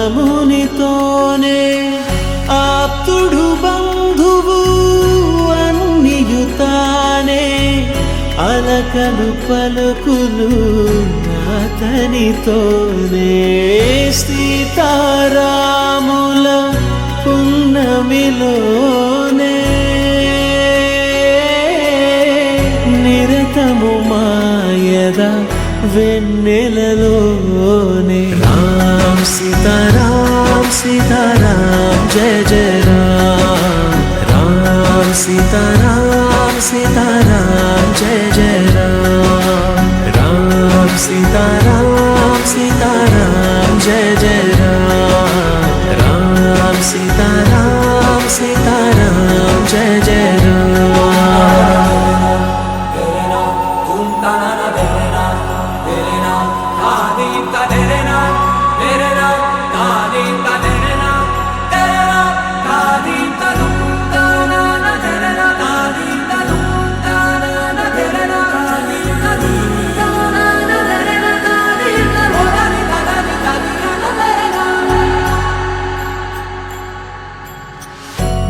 రామునితోనే ఆప్తుడు బంధువు అన్నియుతానే అలకలు పలుకులు అతనితోనే సీతారాముల పున్నమిలోనే నిరతము మాయద వెన్నెలలోనే. రామ్ సీతారామ్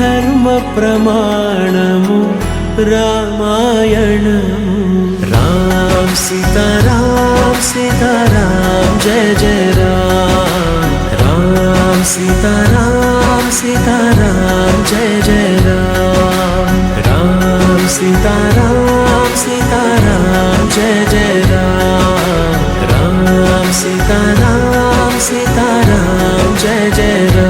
ధర్మ ప్రమాణము రామాయణము. రామ్ సీతారాం సీతారాం జయ జయ రామ్. రామ్ సీతారాం సీతారాం జయ జయ రామ్. రామ్ సీతారాం సీతారాం జయ జయ రామ్. రామ్ సీతారాం సీతారాం జయ జయ రామ్.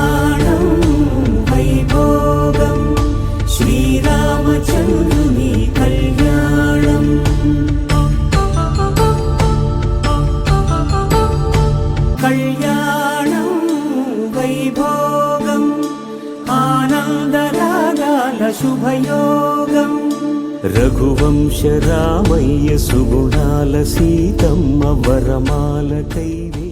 సీతమ్మ వరమాల కైవే.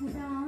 రామ